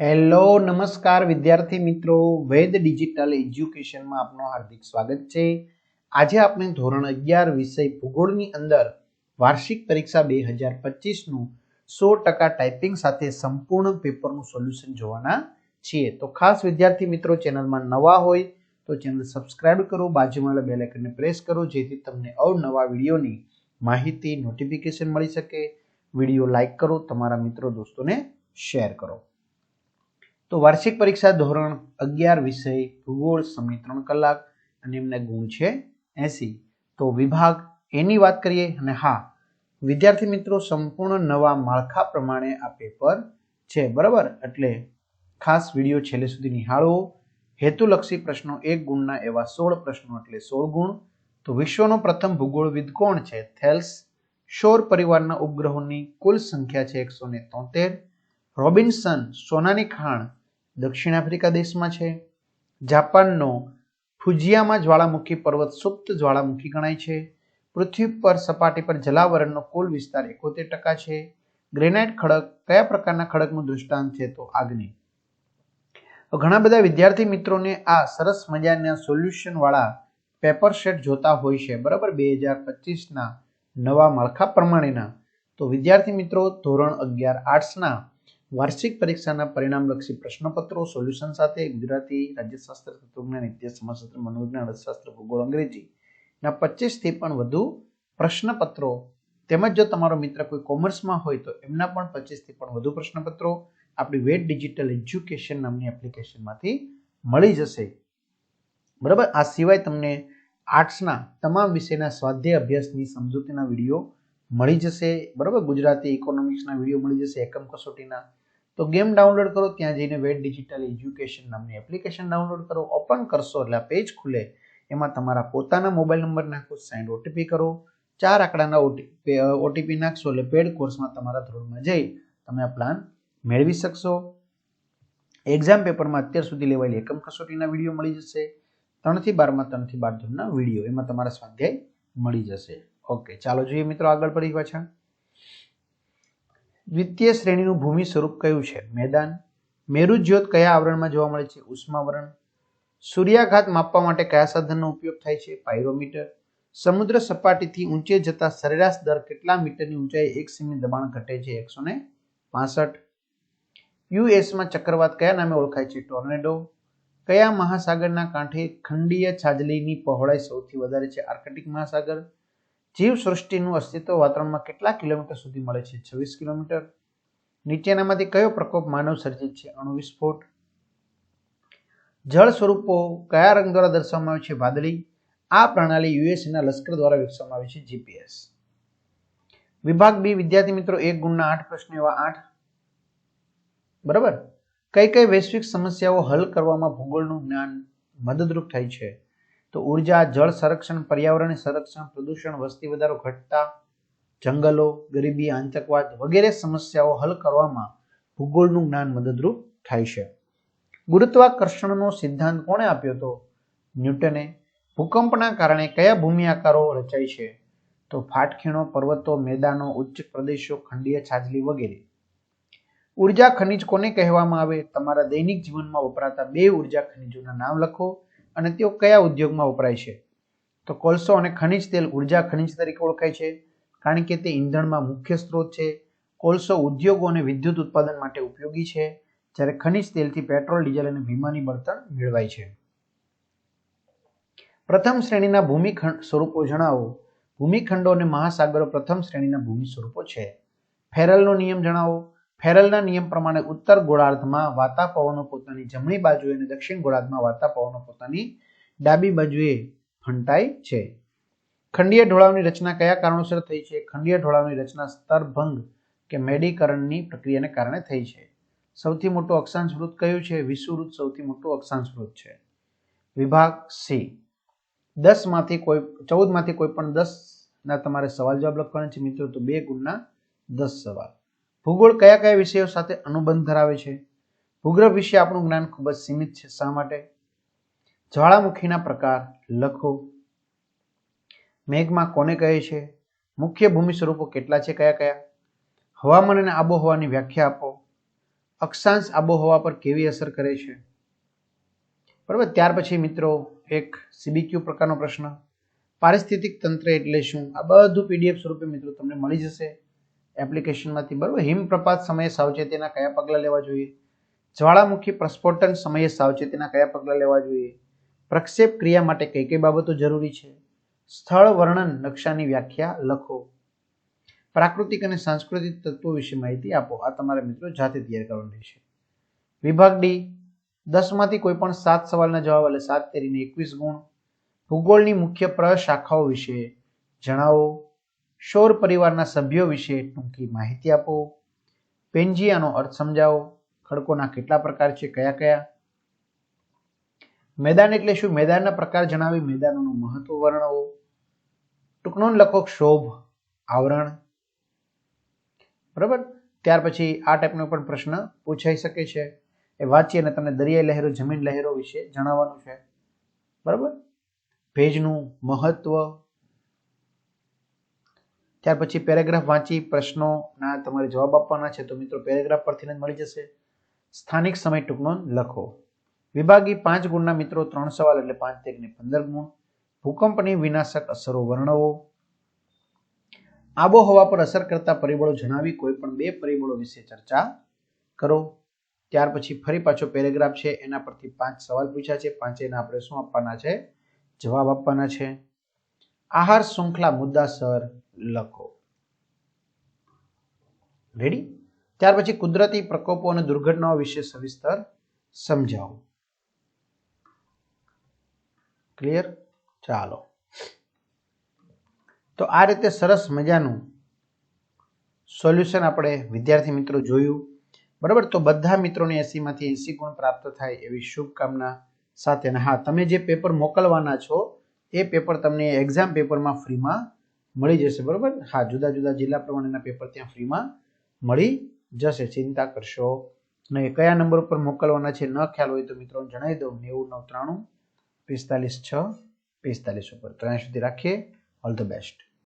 Hello નમસ્કાર વિદ્યાર્થી મિત્રો. વેદ ડિજિટલ એજ્યુકેશનમાં આપનું હાર્દિક સ્વાગત છે. આજે આપણે ધોરણ અગિયાર વિષય ભૂગોળની અંદર વાર્ષિક પરીક્ષા બે હજાર પચીસનું સો ટકા ટાઈપિંગ સાથે સંપૂર્ણ પેપરનું સોલ્યુશન જોવાના છીએ. તો ખાસ વિદ્યાર્થી મિત્રો, ચેનલમાં નવા હોય તો ચેનલ સબસ્ક્રાઇબ કરો, બાજુમાં બેલ આઇકનને પ્રેસ કરો, જેથી તમને અવનવા વિડીયોની માહિતી, નોટિફિકેશન મળી શકે. વીડિયો લાઇક કરો, તમારા મિત્રો, દોસ્તોને શેર કરો. તો વાર્ષિક પરીક્ષા ધોરણ અગિયાર વિષય, ભૂગોળ સમય ત્રણ કલાક અને એમના ગુણ છે એસી. તો વિભાગ એની વાત કરીએ અને હા, વિદ્યાર્થી મિત્રો સંપૂર્ણ નવા માળખા પ્રમાણે આ પેપર છે, બરાબર? એટલે ખાસ વીડિયો છેલ્લે સુધી નિહાળો. હેતુલક્ષી પ્રશ્નો એક ગુણના એવા સોળ પ્રશ્નો એટલે સોળ ગુણ. તો વિશ્વનો પ્રથમ ભૂગોળવિદ કોણ છે? થેલ્સ. શોર પરિવારના ઉપગ્રહોની કુલ સંખ્યા છે એકસો ને તોતેર. રોબિન્સન, સોનાની ખાણ દક્ષિણ આફ્રિકા દેશમાં છે. જાપાનનો ફુજિયામાં જ્વાળામુખી પર્વત સુપ્ત જ્વાળામુખી ગણાય છે. પૃથ્વી પર સપાટી પર જલાવરણનો કુલ વિસ્તાર એકોતેર ટકા છે. ગ્રેનાઇટ ખડક કયા પ્રકારના ખડકનું દૃષ્ટાંત છે તો આગ્નેય ઘણા બધા વિદ્યાર્થી મિત્રોને આ સરસ મજાના સોલ્યુશનવાળા પેપર સેટ જોતા હોય છે. બરાબર? બે હજાર પચીસના નવા માળખા પ્રમાણેના. તો વિદ્યાર્થી મિત્રો, ધોરણ અગિયાર આર્ટ્સના વાર્ષિક પરીક્ષાના પરિણામલક્ષી પ્રશ્નપત્રો સોલ્યુશન સાથે ગુજરાતી રાજ્યશાસ્ત્ર તત્વજ્ઞાન ઇતિહાસ સમાજશાસ્ત્ર, મનોવિજ્ઞાન અર્થશાસ્ત્ર, ભૂગોળ, અંગ્રેજી ના પચીસથી પણ વધુ પ્રશ્નપત્રો તેમજ જો તમારો મિત્ર કોઈ કોમર્સમાં હોય તો એમના પણ પચીસથી પણ વધુ પ્રશ્નપત્રો આપણી વેટ ડિજિટલ એજ્યુકેશન નામની એપ્લિકેશનમાંથી મળી જશે. બરાબર? આ સિવાય તમને આર્ટ્સના તમામ વિષયના સ્વાધ્યાય અભ્યાસની સમજૂતીના વીડિયો મળી જશે, બરાબર? ગુજરાતી ઇકોનોમિક્સના વીડિયો મળી જશે, એકમ કસોટીના. તો ગેમ ડાઉનલોડ કરો, ત્યાં જઈને વેટ ડિજિટલ એજ્યુકેશન નામની એપ્લિકેશન ડાઉનલોડ કરો ઓપન કરશો એટલે આ પેજ ખુલે. એમાં તમારા પોતાના મોબાઈલ નંબર નાખો સાઇન ઓટીપી કરો. ચાર આંકડાના ઓટીપી નાખશો એટલે પેડ કોર્સમાં તમારા ધોરણમાં જઈ તમે આ પ્લાન મેળવી શકશો. એક્ઝામ પેપરમાં અત્યાર સુધી લેવાયેલી એકમ કસોટીના વીડિયો મળી જશે. ત્રણથી બારમાં, ત્રણથી બાર ધોરણના વીડિયો એમાં તમારા સ્વાધ્યાય મળી જશે. ઓકે, ચાલો જોઈએ મિત્રો આગળ પડી પાછા. દ્વિતીય શ્રેણીનું ભૂમિ સ્વરૂપ કયું છે? મેદાન. મેરુ જ્યોત કયા આવરણમાં જોવા મળે છે? ઉષ્માવરણ. સૂર્યાઘાત માપવા માટે કયા સાધનનો ઉપયોગ થાય છે? પાયરોમીટર. સમુદ્ર સપાટીથી ઊંચે જતા સરેરાશ દર કેટલા મીટરની ઊંચાઈ એક સેમી દબાણ ઘટે છે? એકસો ને પાસઠ. યુએસમાં ચક્રવાત કયા નામે ઓળખાય છે? ટોર્નેડો. કયા મહાસાગરના કાંઠે ખંડીય છાજલીની પહોળાઈ સૌથી વધારે છે? આર્કટિક મહાસાગર. જીવ સૃષ્ટિનું અસ્તિત્વ વાતાવરણમાં કેટલા કિલોમીટર સુધી મળે છે? છવ્વીસ કિલોમીટર. નીચેનામાંથી કયો પ્રકોપ માનવ સર્જિત છે? અણુ વિસ્ફોટ જળ સ્વરૂપો કયા રંગ દ્વારા દર્શાવવામાં આવે છે? વાદળી. આ પ્રણાલી યુએસના લશ્કર દ્વારા વિકસાવવામાં આવી છે, જીપીએસ. વિભાગ બી, વિદ્યાર્થી મિત્રો, એક ગુણના આઠ પ્રશ્નો એવા આઠ. બરાબર? કઈ કઈ વૈશ્વિક સમસ્યાઓ હલ કરવામાં ભૂગોળનું જ્ઞાન મદદરૂપ થાય છે? તો ઊર્જા, જળ સંરક્ષણ, પર્યાવરણ સંરક્ષણ, પ્રદૂષણ, વસ્તી વધારો, ઘટતા, જંગલો, ગરીબી, આતંકવાદ વગેરે સમસ્યાઓ હલ કરવામાં ભૂગોળનું જ્ઞાન મદદરૂપ થાય છે. ગુરુત્વાકર્ષણનો સિદ્ધાંત કોણે આપ્યો હતો ન્યૂટને. ભૂકંપના કારણે કયા ભૂમિ આકારો રચાય છે? તો ફાટખીણો, પર્વતો, મેદાનો, ઉચ્ચ પ્રદેશો, ખંડીય છાજલી વગેરે. ઊર્જા ખનિજ કોને કહેવામાં આવે? તમારા દૈનિક જીવનમાં વપરાતા બે ઊર્જા ખનિજોના નામ લખો. અને તેઓ કયા ઉદ્યોગમાં વપરાય છે? તો કોલસો અને ખનિજ તેલ ઊર્જા ખનિજ તરીકે ઓળખાય છે, કારણ કે તે ઈંધણમાં મુખ્ય સ્ત્રોત છે. કોલસો ઉદ્યોગો અને વિદ્યુત ઉત્પાદન માટે ઉપયોગી છે, જ્યારે ખનિજ તેલથી પેટ્રોલ, ડીઝલ અને વિમાની બળતણ મેળવાય છે. પ્રથમ શ્રેણીના ભૂમિખંડ સ્વરૂપો જણાવો. ભૂમિખંડો અને મહાસાગરો પ્રથમ શ્રેણીના ભૂમિ સ્વરૂપો છે. ફેરલનો નિયમ જણાવો. ફેરલના નિયમ પ્રમાણે ઉત્તર ગોળાર્ધમાં વાતા પવનો પોતાની જમણી બાજુએ અને દક્ષિણ ગોળાર્ધમાં વાતા પવનો પોતાની ડાબી બાજુએ ફંટાય છે. ખંડીય ઢોળાવની રચના કયા કારણોસર થઈ છે? ખંડીય ઢોળાવની રચના સ્તરભંગ કે મેડીકરણની પ્રક્રિયાને કારણે થઈ છે. સૌથી મોટું અક્ષાંશ કયું છે? વિષુવૃત સૌથી મોટું અક્ષાંશ છે. વિભાગ સી. દસમાંથી કોઈ ચૌદમાંથી કોઈ પણ દસ ના તમારે સવાલ જવાબ લખવાના છે. મિત્રો, તો બે ગુણના દસ સવાલ. ભૂગોળ કયા કયા વિષયો સાથે અનુબંધ ધરાવે છે? ભૂગ્રહ વિશે આપણું જ્ઞાન ખૂબ જ સીમિત છે. શા માટે? જ્વાળામુખીના પ્રકાર લખો. મેઘમાં કોને કહે છે? મુખ્ય ભૂમિ સ્વરૂપો કેટલા છે? કયા કયા? હવામાન અને આબોહવાની વ્યાખ્યા આપો. અક્ષાંશ આબોહવા પર કેવી અસર કરે છે? બરાબર. ત્યાર પછી મિત્રો, એક સીબીક્યુ પ્રકારનો પ્રશ્ન. પારિસ્થિતિક તંત્ર એટલે શું? આ બધું પીડીએફ સ્વરૂપે મિત્રો તમને મળી જશે. એપ્લિકેશનમાંથી બરાબર? હિમપ્રપાત સમયે સાવચેતીના કયા પગલાં લેવા જોઈએ? જ્વાળામુખી પ્રસ્ફોટન સમયે સાવચેતીના કયા પગલાં લેવા જોઈએ? પ્રક્ષેપ ક્રિયા માટે કઈ કઈ બાબતો જરૂરી છે? સ્થળ વર્ણન નકશાની વ્યાખ્યા લખો. પ્રાકૃતિક અને સાંસ્કૃતિક તત્વો વિશે માહિતી આપો. આ તમારે મિત્રો જાતે તૈયાર કરવાની રહેશે. વિભાગ ડી. દસમાંથી કોઈ પણ સાત સવાલના જવાબ એટલે સાત તેરીને એકવીસ ગુણ. ભૂગોળની મુખ્ય પ્રશાખાઓ વિશે જણાવો. શોર પરિવારના સભ્યો વિશે ટૂંકી માહિતી આપો. પેન્જિયાનો અર્થ સમજાવો. ખડકોના કેટલા પ્રકાર છે, કયા કયા? મેદાન એટલે શું? મેદાનના પ્રકાર જણાવી મેદાનોનું મહત્વ વર્ણવો. ટૂંકનો લખો ક્ષોભ આવરણ. બરાબર? ત્યાર પછી આ ટાઈપનો પણ પ્રશ્ન પૂછાઈ શકે છે. એ વાંચી અને તમને દરિયાઈ લહેરો, જમીન લહેરો વિશે જણાવવાનું છે. બરાબર? ભેજનું મહત્વ ત્યાર પછી પેરેગ્રાફ વાંચી પ્રશ્નોના તમારે જવાબ આપવાના છે, તો મિત્રો પેરેગ્રાફ પરથી જ મળી જશે. સ્થાનિક સમય ટૂંકનો લખો. વિભાગી પાંચ ગુણના મિત્રો ત્રણ સવાલ એટલે પાંચ તેગને પંદર ગુણ. ભૂકંપની વિનાશક અસરો વર્ણવો. આબોહવા પર અસર કરતા પરિબળો જણાવી કોઈ પણ બે પરિબળો વિશે ચર્ચા કરો. ત્યાર પછી ફરી પાછો પેરેગ્રાફ છે, એના પરથી પાંચ સવાલ પૂછ્યા છે પાંચેના આપણે શું આપવાના છે, જવાબ આપવાના છે. આહાર, શૃંખલા મુદ્દાસર લખો. રેડી ત્યાર પછી કુદરતી પ્રકોપો અને દુર્ઘટનાઓ વિશે સવિસ્તર સમજાવો. ક્લિયર ચાલો. તો આ રીતે સરસ મજાનું સોલ્યુશન આપણે વિદ્યાર્થી મિત્રો જોયું. બરાબર? તો બધા મિત્રોને એસીમાંથી એસી ગુણ પ્રાપ્ત થાય એવી શુભકામના સાથે. હા, તમે જે પેપર મોકલવાના છો, એ પેપર તમને એક્ઝામ પેપરમાં ફ્રીમાં મળી જશે, બરાબર? હા, જુદા જુદા જિલ્લા પ્રમાણેના પેપર ત્યાં ફ્રીમાં મળી જશે. ચિંતા કરશો નહીં. કયા નંબર ઉપર મોકલવાના છે, ન ખ્યાલ હોય તો મિત્રોને જણાવી દઉં. નેવું, નવ, ત્રાણું, પિસ્તાલીસ, છ, પિસ્તાલીસ ઉપર. તો સુધી રાખીએ. All the best